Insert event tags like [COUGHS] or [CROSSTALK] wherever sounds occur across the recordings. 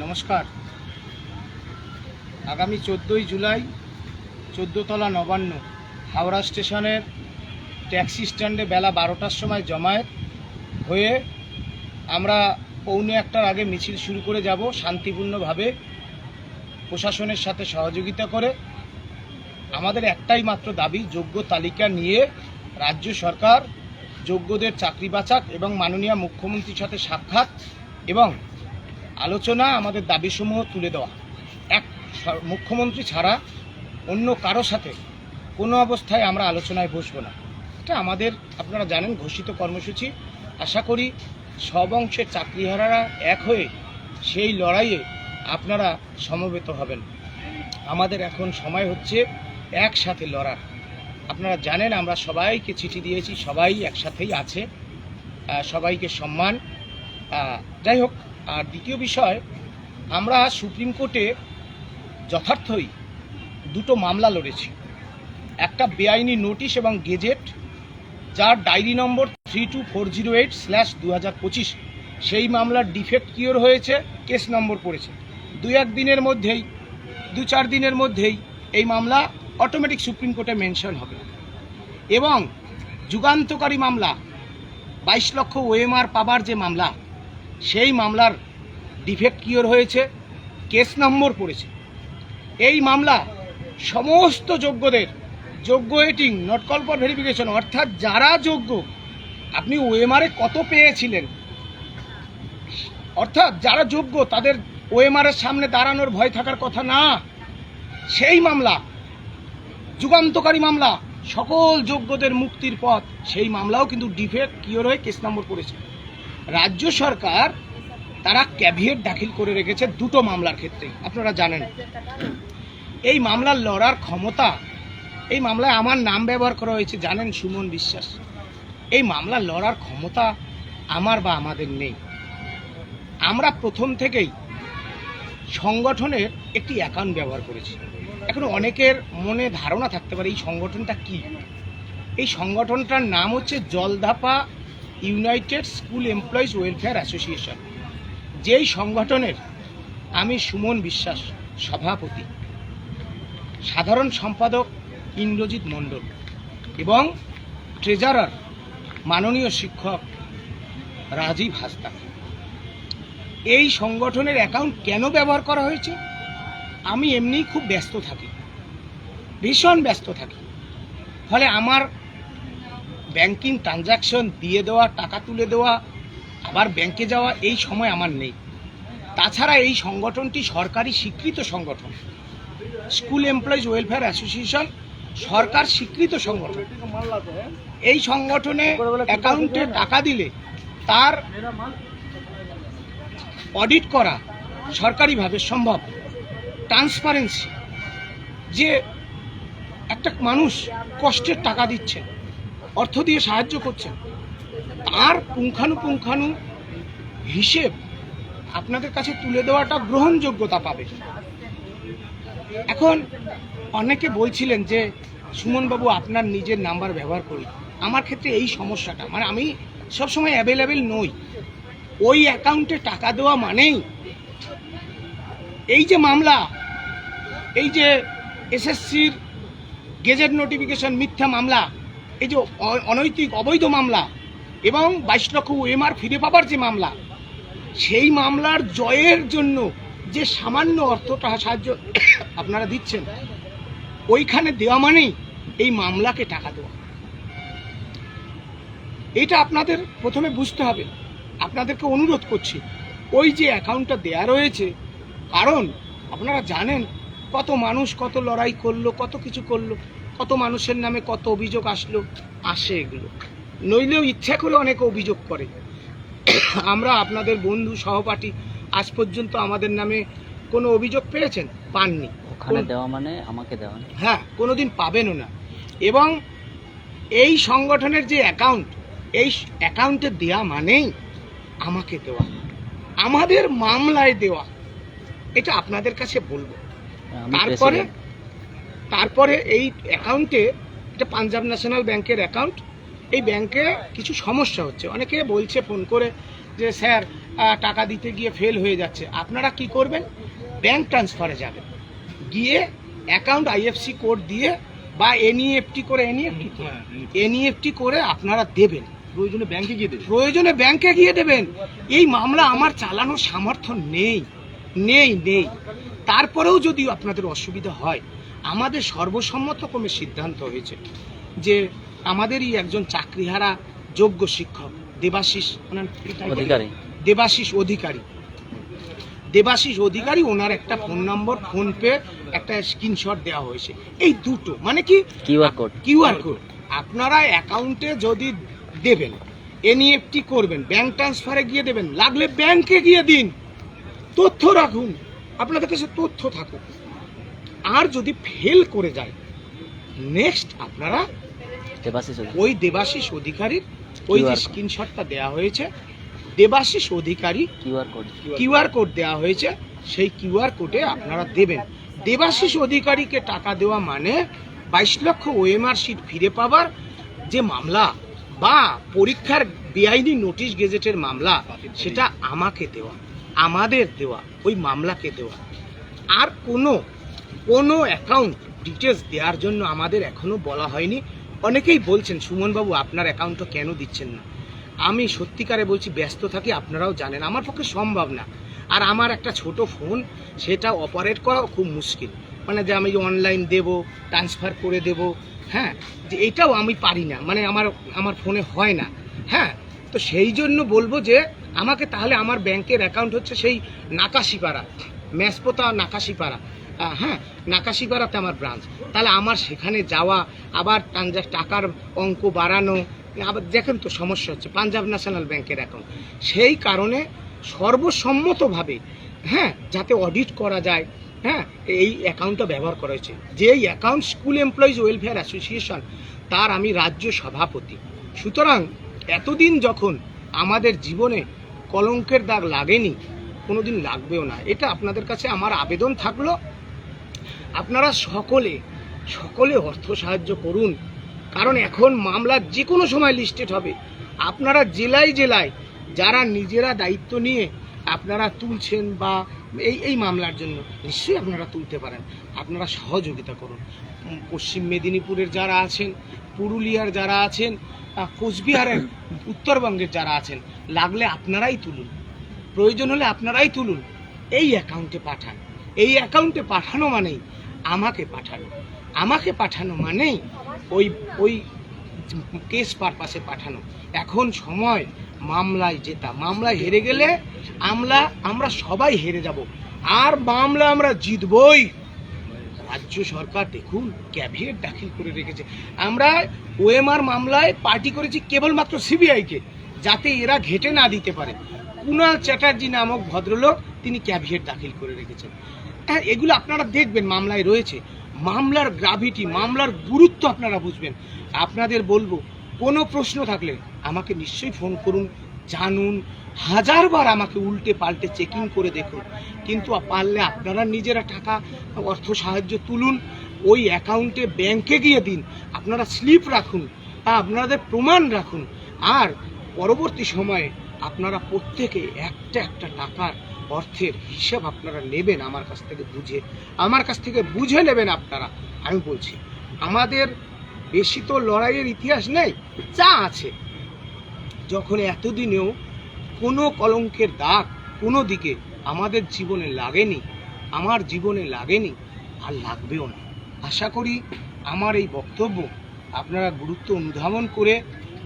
নমস্কার। আগামী চোদ্দোই জুলাই, চোদ্দোতলা নবান্ন, হাওড়া স্টেশনের ট্যাক্সি স্ট্যান্ডে বেলা বারোটার সময় জমায়েত হয়ে আমরা পৌনে একটার আগে মিছিল শুরু করে যাব শান্তিপূর্ণভাবে প্রশাসনের সাথে সহযোগিতা করে। আমাদের একটাই মাত্র দাবি, যোগ্য তালিকা নিয়ে রাজ্য সরকার যোগ্যদের চাকরি বাচাক এবং মাননীয় মুখ্যমন্ত্রীর সাথে সাক্ষাৎ এবং আলোচনা আমাদের দাবিসমূহ তুলে দেওয়া। এক মুখ্যমন্ত্রী ছাড়া অন্য কারও সাথে কোনো অবস্থায় আমরা আলোচনায় বসবো না। এটা আমাদের, আপনারা জানেন, ঘোষিত কর্মসূচি। আশা করি সব অংশের চাকরিহারারা এক হয়ে সেই লড়াইয়ে আপনারা সমবেত হবেন। আমাদের এখন সময় হচ্ছে একসাথে লড়ার। আপনারা জানেন, আমরা সবাইকে চিঠি দিয়েছি, সবাই একসাথেই আছে। সবাইকে সম্মান। যাই হোক আর দ্বিতীয় বিষয়, আমরা সুপ্রিম কোর্টে যথার্থই দুটো মামলা লড়েছি। একটা বেআইনি নোটিশ এবং গেজেট, যার diary number three two four zero eight slash দু হাজার পঁচিশ সেই মামলার ডিফেক্ট কিওর হয়েছে, কেস নম্বর পড়েছে। দু এক দিনের মধ্যেই, দু চার দিনের মধ্যেই এই মামলা অটোমেটিক সুপ্রিম কোর্টে মেনশন হবে। এবং যুগান্তকারী মামলা, বাইশ লক্ষ ওএমআর পাবার যে মামলা সেই মামলার ডিফেক্ট কিওর হয়েছে কেস নম্বর পড়েছে। এই মামলা সমস্ত যোগ্যদের, যোগ্য এটিং নট কল ফর ভেরিফিকেশন অর্থাৎ যারা যোগ্য, আপনি ওএমআরে কত পেয়েছিলেন? অর্থাৎ যারা যোগ্য, তাদের ওএমআরের সামনে দাঁড়ানোর ভয় থাকার কথা না। সেই মামলা, যুগান্তকারী মামলা, সকল যোগ্যদের মুক্তির পথ, সেই মামলাও কিন্তু ডিফেক্ট কিওর হয়ে কেস নম্বর করেছে রাজ্য সরকার তারা ক্যাভিয়েট দাখিল করে রেখেছে দুটো মামলার ক্ষেত্রে। আপনারা জানেন। এই মামলার লড়ার ক্ষমতা, এই মামলায় আমার নাম ব্যবহার করা হয়েছে, জানেন সুমন বিশ্বাস। এই মামলা লড়ার ক্ষমতা আমার বা আমাদের নেই। আমরা প্রথম থেকেই সংগঠনের একটি অ্যাকাউন্ট ব্যবহার করেছি। এখন অনেকের মনে ধারণা থাকতে পারে, এই সংগঠনটা কি? এই সংগঠনটার নাম হচ্ছে Jaldhapa united school employees welfare association, যেই সংগঠনের আমি সুমন বিশ্বাস সভাপতি। সাধারণ সম্পাদক ইন্দ্রজিৎ মণ্ডল এবং ট্রেজারার মাননীয় শিক্ষক রাজীব হাসদা এই সংগঠনের অ্যাকাউন্ট কেন ব্যবহার করা হয়েছে? আমি এমনিই খুব ব্যস্ত থাকি, ভীষণ ব্যস্ত থাকি। ফলে আমার ব্যাংকিং ট্রানজাকশন দিয়ে দেওয়া, টাকা তুলে দেওয়া, আবার ব্যাংকে যাওয়া, এই সময় আমার নেই। তাছাড়া এই সংগঠনটি সরকারি স্বীকৃত সংগঠন। স্কুল এমপ্লয়িজ ওয়েলফেয়ার অ্যাসোসিয়েশন সরকার স্বীকৃত সংগঠন। এই সংগঠনে অ্যাকাউন্টে টাকা দিলে তার অডিট করা সরকারিভাবে সম্ভব। ট্রান্সপারেন্সি। যে একটা মানুষ কষ্টের টাকা দিচ্ছেন অর্থ দিয়ে সাহায্য করছেন। তার পুঙ্খানুপুঙ্খানু হিসেব আপনাদের কাছে তুলে দেওয়াটা গ্রহণযোগ্যতা পাবে। এখন অনেকে বলছিলেন যে, সুমনবাবু, আপনার নিজের নাম্বার ব্যবহার করি। আমার ক্ষেত্রে এই সমস্যাটা। মানে আমি সবসময় অ্যাভেলেবেল নই। ওই অ্যাকাউন্টে টাকা দেওয়া মানেই এই যে মামলা, এই যে এসএসসির গেজেট নোটিফিকেশন মিথ্যা মামলা এই যে অনৈতিক, অবৈধ মামলা এবং বাইশ লক্ষ ওএমআর ফিরে পাবার যে মামলা, সেই মামলার জয়ের জন্য যে সামান্য অর্থটা সাহায্য [COUGHS] আপনারা দিচ্ছেন, ওইখানে দেওয়া মানেই এই মামলাকে টাকা দেওয়া। এটা আপনাদের প্রথমে বুঝতে হবে। আপনাদেরকে অনুরোধ করছি, ওই যে অ্যাকাউন্টটা দেয়া রয়েছে, কারণ আপনারা জানেন কত মানুষ কত লড়াই করল, কত কিছু করল কত মানুষের নামে কত অভিযোগ আসলো আসে এগুলো। নইলেও ইচ্ছা করে অনেকে অভিযোগ করে। আমরা আপনাদের বন্ধু সহপাঠী আজ পর্যন্ত আমাদের নামে কোনো অভিযোগ পেয়েছেন? পাননি। ওখানে দেওয়া মানে আমাকে দেওয়া না হ্যাঁ কোনোদিন পাবেনও না। এবং এই সংগঠনের যে অ্যাকাউন্ট এই অ্যাকাউন্টে দেওয়া মানেই আমাকে দেওয়া। আমাদের মামলায় দেওয়া। এটা আপনাদের কাছে বলব। তারপরে তারপরে এই অ্যাকাউন্টে এটা পাঞ্জাব ন্যাশনাল ব্যাংকের অ্যাকাউন্ট এই ব্যাংকে কিছু সমস্যা হচ্ছে। অনেকে বলছে ফোন করে যে স্যার টাকা দিতে গিয়ে ফেল হয়ে যাচ্ছে। আপনারা কি করবেন? ব্যাংক ট্রান্সফারে যাবেন। গিয়ে অ্যাকাউন্ট আইএফসি কোড দিয়ে বা এনইএফটি করে এনইএফটি এনইএফটি করে আপনারা দেবেন। প্রয়োজনে ব্যাংকে গিয়ে দেবেন। প্রয়োজনে ব্যাংকে গিয়ে দেবেন। এই মামলা আমার চালানোর সামর্থ্য নেই নেই নেই। তারপরেও যদি আপনাদের অসুবিধা হয় আমাদের সর্বসম্মতক্রমে সিদ্ধান্ত হয়েছে যে আমাদেরই একজন চাকরিহারা যোগ্য শিক্ষক দেবাশিস ওনার অধিকারী। দেবাশিস অধিকারী। দেবাশিস অধিকারী ওনার একটা ফোন নম্বর ফোন পে একটা স্ক্রিনশট দেওয়া হয়েছে। এই দুটো মানে কি? QR code. QR code. আপনারা অ্যাকাউন্টে যদি দেবেন এনইএফটি করবেন ব্যাংক ট্রান্সফারে গিয়ে দেবেন লাগলে ব্যাংকে গিয়ে দিন। তথ্য রাখুন। আপনাদের কাছে তথ্য থাকুক। আর যদি ফেল করে যায় নেক্সট আপনারা ওই দেবাশিস অধিকারীর ওই যে স্ক্রিনশটটা দেওয়া হয়েছে Debashis Adhikari QR code QR code দেওয়া হয়েছে সেই কিউআর কোডে আপনারা দেবেন। দেবাশিস অধিকারীকে টাকা দেওয়া মানে বাইশ লক্ষ ওএমআর সিট ফিরে পাবার যে মামলা বা পরীক্ষার বেআইনি নোটিশ গেজেটের মামলা সেটা আমাকে দেওয়া আমাদের দেওয়া ওই মামলাকে দেওয়া। আর কোনো কোনো অ্যাকাউন্ট ডিটেলস দেওয়ার জন্য আমাদের এখনও বলা হয়নি। অনেকেই বলছেন, সুমনবাবু, আপনার অ্যাকাউন্টটা কেন দিচ্ছেন না? আমি সত্যিকারে বলছি, ব্যস্ত থাকি, আপনারাও জানেন, আমার পক্ষে সম্ভব না। আর আমার একটা ছোট ফোন সেটা অপারেট করাও খুব মুশকিল। মানে যে আমি অনলাইন দেব ট্রান্সফার করে দেব হ্যাঁ যে এটাও আমি পারি না। মানে আমার আমার ফোনে হয় না। হ্যাঁ তো সেই জন্য বলব যে, আমাকে তাহলে আমার ব্যাংকের অ্যাকাউন্ট হচ্ছে সেই নাকাশিপাড়া, ম্যাসপোতা নাকাশিপাড়া। হ্যাঁ নাকাশিপাড়াতে আমার ব্রাঞ্চ তাহলে আমার সেখানে যাওয়া, আবার ট্রানজা টাকার অঙ্ক বাড়ানো, আবার দেখেন তো সমস্যা হচ্ছে, পাঞ্জাব ন্যাশনাল ব্যাংকের অ্যাকাউন্ট সেই কারণে সর্বসম্মতভাবে হ্যাঁ যাতে অডিট করা যায় হ্যাঁ এই অ্যাকাউন্টটা ব্যবহার করা হয়েছে। যে এই account school employees welfare association তার আমি রাজ্য সভাপতি। সুতরাং এতদিন যখন আমাদের জীবনে কলঙ্কের দাগ লাগেনি, কোনোদিন লাগবেও না। এটা আপনাদের কাছে আমার আবেদন থাকল। আপনারা সকলে সকলে অর্থ সাহায্য করুন। কারণ এখন মামলা যে কোনো সময় লিস্টেড হবে। আপনারা জেলায় জেলায় যারা নিজেরা দায়িত্ব নিয়ে আপনারা তুলছেন বা এই এই মামলার জন্য নিশ্চয়ই আপনারা তুলতে পারেন। আপনারা সহযোগিতা করুন। পশ্চিম মেদিনীপুরের যারা আছেন, পুরুলিয়ার যারা আছেন কোচবিহারের, উত্তরবঙ্গের যারা আছেন, লাগলে আপনারাই তুলুন। প্রয়োজন হলে আপনারাই তুলুন। এই অ্যাকাউন্টে পাঠান। এই অ্যাকাউন্টে পাঠানো মানেই আমাকে পাঠানো। আমাকে পাঠানো মানেই ওই ওই কেস পারপাসে পাঠানো। এখন সময় মামলায় জেতা মামলায় হেরে গেলে আমরা আমরা সবাই হেরে যাব। আর মামলা আমরা জিতবই। রাজ্য সরকার দেখুন, ক্যাভিয়েট দাখিল করে রেখেছে। আমরা ওএমআর মামলায় পার্টি করেছি কেবলমাত্র সিবিআইকে, যাতে এরা ঘেটে না দিতে পারে। কুণাল চ্যাটার্জি নামক ভদ্রলোক তিনি ক্যাভিয়েট দাখিল করে রেখেছেন। হ্যাঁ এগুলো আপনারা দেখবেন, মামলায় রয়েছে। মামলার গ্রাভিটি মামলার গুরুত্ব আপনারা বুঝবেন। আপনাদের বলব, কোনো প্রশ্ন থাকলে আমাকে নিশ্চয়ই ফোন করুন, জানুন। হাজারবার আমাকে উল্টে পাল্টে চেকিং করে দেখুন। কিন্তু পারলে আপনারা নিজেরা টাকা, অর্থ সাহায্য তুলুন, ওই অ্যাকাউন্টে ব্যাংকে গিয়ে দিন। আপনারা স্লিপ রাখুন আপনাদের প্রমাণ রাখুন। আর পরবর্তী সময়ে আপনারা প্রত্যেকে একটা একটা টাকার অর্থের হিসাব আপনারা নেবেন আমার কাছ থেকে বুঝে। আমার কাছ থেকে বুঝে নেবেন আপনারা। আমি বলছি, আমাদের বেশি তো লড়াইয়ের ইতিহাস নেই, যা আছে। যখন এতদিনেও কোনো কলঙ্কের দাগ কোনো দিকে আমাদের জীবনে লাগেনি, আমার জীবনে লাগেনি, আর লাগবেও না। আশা করি আমার এই বক্তব্য আপনারা গুরুত্ব অনুধাবন করে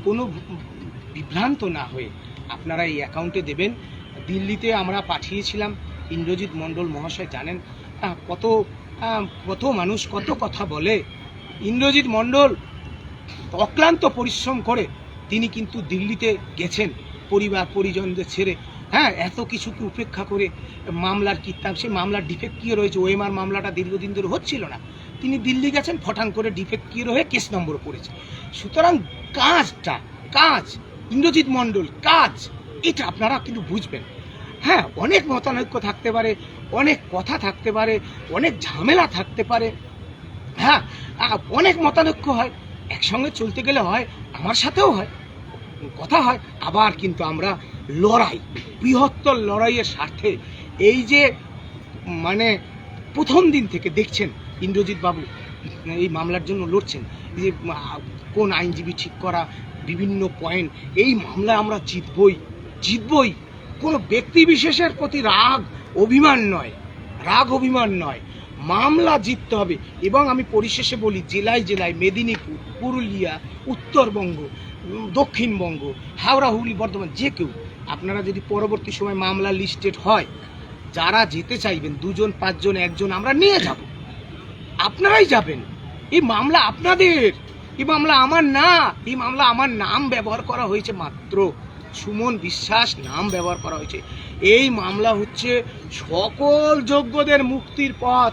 কোনো বিভ্রান্ত না হয়ে আপনারা এই অ্যাকাউন্টে দেবেন। দিল্লিতে আমরা পাঠিয়েছিলাম। ইন্দ্রজিৎ মণ্ডল মহাশয় জানেন কত কত মানুষ কত কথা বলে। ইন্দ্রজিৎ মণ্ডল অক্লান্ত পরিশ্রম করে তিনি কিন্তু দিল্লিতে গেছেন পরিবার, পরিজনদের ছেড়ে। হ্যাঁ এত কিছুকে উপেক্ষা করে মামলার কীর্তাম সেই মামলার ডিফেক্ট কী রয়েছে? ওএমআর মামলাটা দীর্ঘদিন ধরে হচ্ছিল না। তিনি দিল্লি গেছেন ফটাং করে ডিফেক্ট কী হয়ে কেস নম্বর পড়েছে সুতরাং কাজটা, কাজ, ইন্দ্রজিৎ মণ্ডল, কাজ, এটা আপনারা কিন্তু বুঝবেন। হ্যাঁ অনেক মতানৈক্য থাকতে পারে, অনেক কথা থাকতে পারে, অনেক ঝামেলা থাকতে পারে। হ্যাঁ অনেক মতানৈক্য হয়, একসঙ্গে চলতে গেলে হয়, আমার সাথেও হয়, কথা হয়, আবার কিন্তু আমরা লড়াই, বৃহত্তর লড়াইয়ের স্বার্থে। এই যে মানে প্রথম দিন থেকে দেখছেন ইন্দ্রজিৎ বাবু, এই মামলার জন্য লড়ছেন যে কোন আইনজীবী ঠিক করা, বিভিন্ন পয়েন্ট এই মামলায় আমরা জিতবই জিতবই। কোনো ব্যক্তি বিশেষের প্রতি রাগ, অভিমান নয়। রাগ, অভিমান নয়। মামলা জিততে হবে এবং আমি পরিশেষে বলি, জেলায় জেলায় মেদিনীপুর, পুরুলিয়া, উত্তরবঙ্গ দক্ষিণবঙ্গ, হাওড়া, হুগলি, বর্ধমান, যে কেউ, আপনারা যদি পরবর্তী সময় মামলা লিস্টেড হয়, যারা যেতে চাইবেন, দুজন, পাঁচজন, একজন, আমরা নিয়ে যাব। আপনারাই যাবেন। এই মামলা আপনাদের। এই মামলা আমার না। এই মামলা আমার নাম ব্যবহার করা হয়েছে মাত্র। সুমন বিশ্বাস নাম ব্যবহার করা হয়েছে। এই মামলা হচ্ছে সকল যোগ্যদের মুক্তির পথ।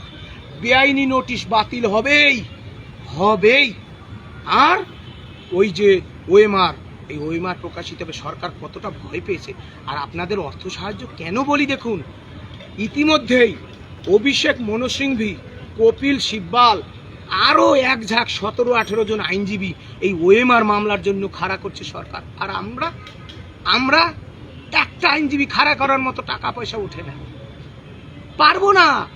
বেআইনি নোটিশ বাতিল হবেই হবেই। আর ওই যে ওয়েমার, এই ওয়েমার প্রকাশিত হবে, সরকার কতটা ভয় পেয়েছে? আর আপনাদের অর্থ সাহায্য কেন বলি দেখুন? ইতিমধ্যেই অভিষেক মনসিংভি, কপিল সিব্বাল, আরও এক ঝাঁক সতেরো আঠেরো জন আইনজীবী এই ওএমআর মামলার জন্য খাড়া করছে সরকার। আর আমরা আমরা একটা আইনজীবী খাড়া করার মতো টাকা পয়সা ওঠে না। পারব না।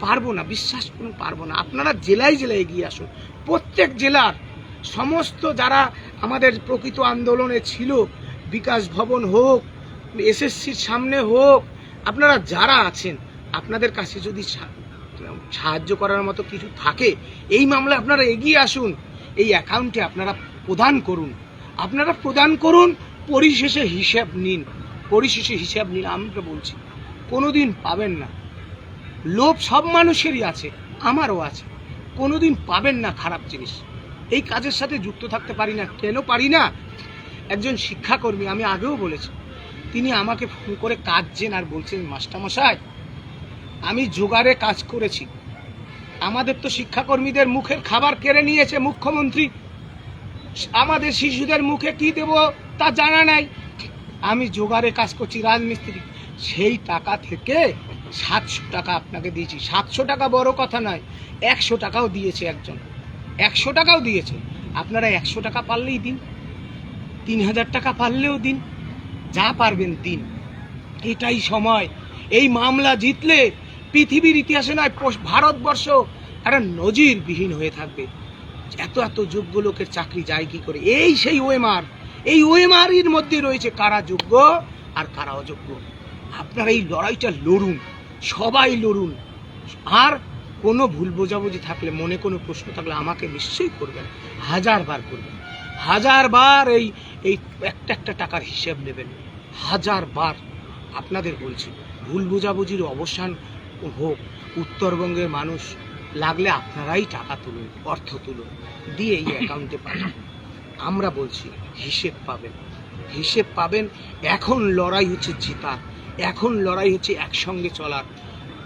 পারব না, বিশ্বাস করুন পারব না। আপনারা জেলায় জেলায় এগিয়ে আসুন। প্রত্যেক জেলার সমস্ত যারা আমাদের প্রকৃত আন্দোলনে ছিল, বিকাশ ভবন হোক, এসএসসির সামনে হোক, আপনারা যারা আছেন, আপনাদের কাছে যদি সাহায্য করার মতো কিছু থাকে, এই মামলায় আপনারা এগিয়ে আসুন। এই অ্যাকাউন্টে আপনারা প্রদান করুন। আপনারা প্রদান করুন পরিশেষে হিসাব নিন, পরিশেষে হিসাব নিন, আমি তো বলছি, কোনোদিন পাবেন না। লোভ সব মানুষেরই আছে, আমারও আছে। কোনোদিন পাবেন না খারাপ জিনিস। এই কাজের সাথে যুক্ত থাকতে পারি না, কেন পারি না? একজন শিক্ষাকর্মী, আমি আগেও বলেছি, তিনি আমাকে ফোন করে কাঁদছেন আর বলছেন, মাস্টারমশাই, আমি জোগাড়ে কাজ করেছি। আমাদের তো শিক্ষাকর্মীদের মুখের খাবার কেড়ে নিয়েছে মুখ্যমন্ত্রী। আমাদের শিশুদের মুখে কি দেব? তা জানা নাই। আমি জোগাড়ে কাজ করছি, রাজমিস্ত্রি। সেই টাকা থেকে সাতশো টাকা আপনাকে দিয়েছি। সাতশো টাকা বড় কথা নয়, একশো টাকাও দিয়েছে একজন। একশো টাকাও দিয়েছে। আপনারা একশো টাকা পারলেই দিন। তিন হাজার টাকা পারলেও দিন। যা পারবেন দিন। এটাই সময়। এই মামলা জিতলে পৃথিবীর ইতিহাসে নয় ভারতবর্ষ একটা নজিরবিহীন হয়ে থাকবে। এত এত যোগ্য লোকের চাকরি যায় কি করে? এই সেই ওএমআর এই ওএমআর এর মধ্যে রয়েছে কারা যোগ্য আর কারা অযোগ্য? আপনারা এই লড়াইটা লড়ুন, সবাই লড়ুন। আর কোনো ভুল বোঝাবুঝি থাকলে, মনে কোনো প্রশ্ন থাকলে আমাকে নিশ্চয়ই করবেন হাজার বার করবেন। হাজার বার এই এই একটা একটা টাকার হিসেব নেবেন হাজার বার আপনাদের বলছি, ভুল বোঝাবুঝির অবসান হোক, উত্তরবঙ্গের মানুষ লাগলে আপনারাই টাকা তুলুন, অর্থ তুলুন, দিয়ে এই অ্যাকাউন্টে পাঠান। আমরা বলছি, হিসেব পাবেন। হিসেব পাবেন, এখন লড়াই হচ্ছে জেতার। এখন লড়াই হচ্ছে একসঙ্গে চলার।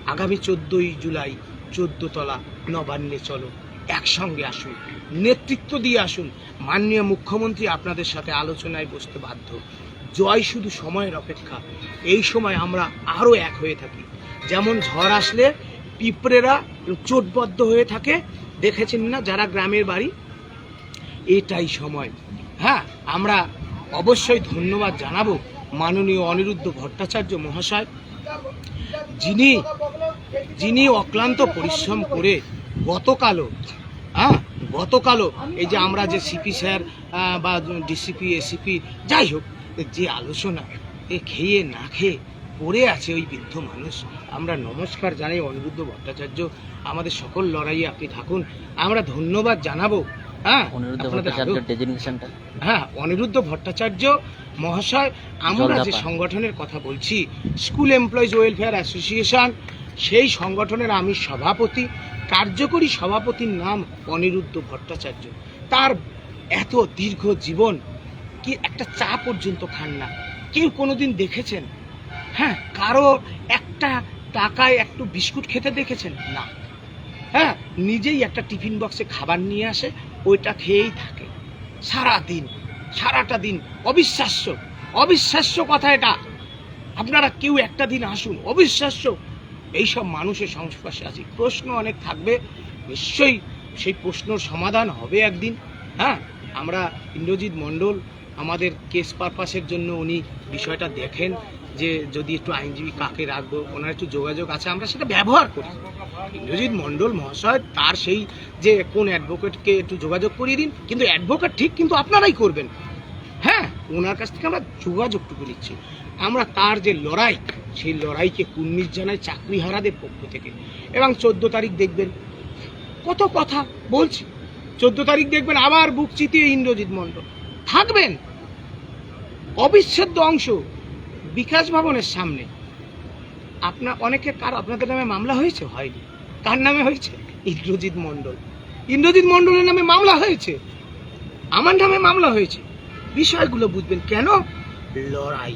আগামী চোদ্দোই জুলাই, চোদ্দ তলা, নবান্নে চলো, একসঙ্গে আসুন। নেতৃত্ব দিয়ে আসুন। মাননীয় মুখ্যমন্ত্রী আপনাদের সাথে আলোচনায় বসতে বাধ্য। জয় শুধু সময়ের অপেক্ষা। এই সময় আমরা আরও এক হয়ে থাকি। যেমন ঝড় আসলে পিঁপড়েরা চোটবদ্ধ হয়ে থাকে। দেখেছেন না যারা গ্রামের বাড়ি? এটাই সময়। হ্যাঁ আমরা অবশ্যই ধন্যবাদ জানাব মাননীয় অনিরুদ্ধ ভট্টাচার্য মহাশয়, যিনি যিনি অক্লান্ত পরিশ্রম করে গতকালও হ্যাঁ গতকালও এই যে আমরা যে সিপি স্যার বা ডিসিপি এসিপি যাই হোক, যে আলোচনা এ খেয়ে না খেয়ে পড়ে আছে ওই বৃদ্ধ মানুষ, আমরা নমস্কার জানাই অনিরুদ্ধ ভট্টাচার্য। আমাদের সকল লড়াইয়ে আপনি থাকুন। আমরা ধন্যবাদ জানাব হ্যাঁ অনিরুদ্ধ আপনাদের ডেজিগনেশনটা। হ্যাঁ অনিরুদ্ধ ভট্টাচার্য মহাশয় আমরা যে সংগঠনের কথা বলছি স্কুল এমপ্লয়িজ ওয়েলফেয়ার অ্যাসোসিয়েশন সেই সংগঠনের আমি সভাপতি কার্যকরী সভাপতির নাম অনিরুদ্ধ ভট্টাচার্য। তার এত দীর্ঘ জীবন কি একটা চা পর্যন্ত খান না। কেউ কোনোদিন দেখেছেন? হ্যাঁ কারও একটা টাকায় একটু বিস্কুট খেতে দেখেছেন? না। হ্যাঁ নিজেই একটা টিফিন বক্সে খাবার নিয়ে আসে ওইটা খেয়েই থাকে। সারা দিন সারাটা দিন অবিশ্বাস্য অবিশ্বাস্য কথা এটা। আপনারা কেউ একটা দিন আসুন, অবিশ্বাস্য। এইসব মানুষের সংস্পর্শে আছি প্রশ্ন অনেক থাকবে। নিশ্চয়ই সেই প্রশ্নর সমাধান হবে একদিন। হ্যাঁ আমরা ইন্দ্রজিৎ মণ্ডল, আমাদের কেস পারপাসের জন্য উনি বিষয়টা দেখেন যে যদি একটু আইনজীবী কাকে রাখব, ওনার একটু যোগাযোগ আছে, আমরা সেটা ব্যবহার করি। ইন্দ্রজিৎ মণ্ডল মহাশয়, তার সেই যে কোন অ্যাডভোকেটকে একটু যোগাযোগ করিয়ে দিন। কিন্তু অ্যাডভোকেট ঠিক কিন্তু আপনারাই করবেন। হ্যাঁ ওনার কাছ থেকে আমরা যোগাযোগটুকু নিচ্ছি। আমরা তার যে লড়াই, সেই লড়াইকে জানাই চাকরিহারাদের পক্ষ থেকে। এবং চোদ্দ তারিখ দেখবেন। কত কথা বলছি। চোদ্দ তারিখ দেখবেন আবার বুক চিতিয়ে ইন্দ্রজিৎ মণ্ডল। থাকবেন। অবিচ্ছেদ্য অংশ বিকাশ ভবনের সামনে। আপনার অনেকে কার আপনাদের নামে মামলা হয়েছে? হয়নি। কার নামে হয়েছে? ইন্দ্রজিৎ মণ্ডল। ইন্দ্রজিৎ মণ্ডলের নামে মামলা হয়েছে। আমার নামে মামলা হয়েছে। বিষয়গুলো বুঝবেন কেন? লড়াই।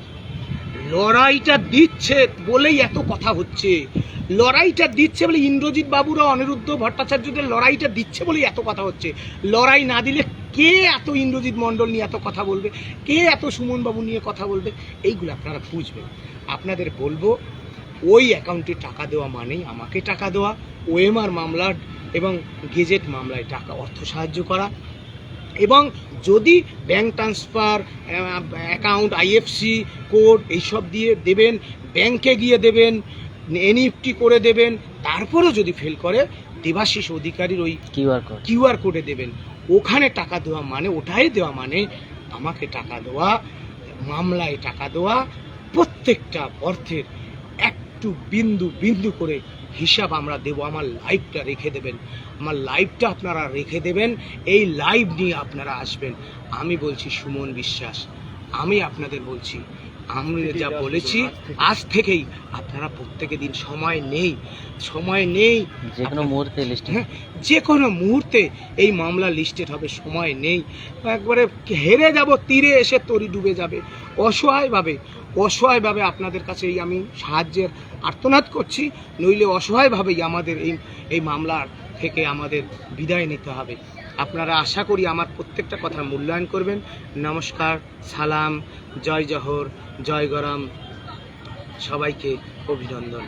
লড়াইটা দিচ্ছে বলেই এত কথা হচ্ছে। লড়াইটা দিচ্ছে বলে ইন্দ্রজিৎ বাবুরা, অনিরুদ্ধ ভট্টাচার্যদের লড়াইটা দিচ্ছে বলেই এত কথা হচ্ছে। লড়াই না দিলে কে এত ইন্দ্রজিৎ মণ্ডল নিয়ে এত কথা বলবে? কে এত সুমন বাবু নিয়ে কথা বলবে? এইগুলো আপনারা বুঝবেন। আপনাদের বলব ওই অ্যাকাউন্টে টাকা দেওয়া মানেই আমাকে টাকা দেওয়া ওএমআর মামলার এবং গেজেট মামলায় টাকা অর্থ সাহায্য করা। এবং যদি bank transfer account IFSC code এইসব দিয়ে দেবেন ব্যাংকে গিয়ে দেবেন এনইএফটি করে দেবেন তারপরেও যদি ফেল করে দেবাশিস অধিকারীর ওই কিউআর কোড। কিউআর কোডে দেবেন। ওখানে টাকা দেওয়া মানে ওটাই দেওয়া মানে আমাকে টাকা দেওয়া মামলায় টাকা দেওয়া প্রত্যেকটা অর্থের একটু বিন্দু বিন্দু করে হিসাব আমরা দেবো। আমার লাইফটা রেখে দেবেন। আমার লাইফটা আপনারা রেখে দেবেন। এই লাইভ নিয়ে আপনারা আসবেন। আমি বলছি সুমন বিশ্বাস আমি আপনাদের বলছি আমি যা বলেছি আজ থেকেই। আপনারা প্রত্যেকে দিন সময় নেই সময় নেই। যে কোনো মুহূর্তে লিস্টে হ্যাঁ যে কোনো মুহূর্তে এই মামলা লিস্টেড হবে সময় নেই। একবারে হেরে যাব তীরে এসে তরি ডুবে যাবে অসহায়ভাবে। অসহায়ভাবে আপনাদের কাছে এই আমি সাহায্যের আর্তনাদ করছি, নইলে অসহায়ভাবেই আমাদের এই এই মামলার থেকে আমাদের বিদায় নিতে হবে। আপনারা আশা করি আমার প্রত্যেকটা কথার মূল্যায়ন করবেন। নমস্কার, সালাম, জয় জহর, জয় গরম। সবাইকে অভিনন্দন।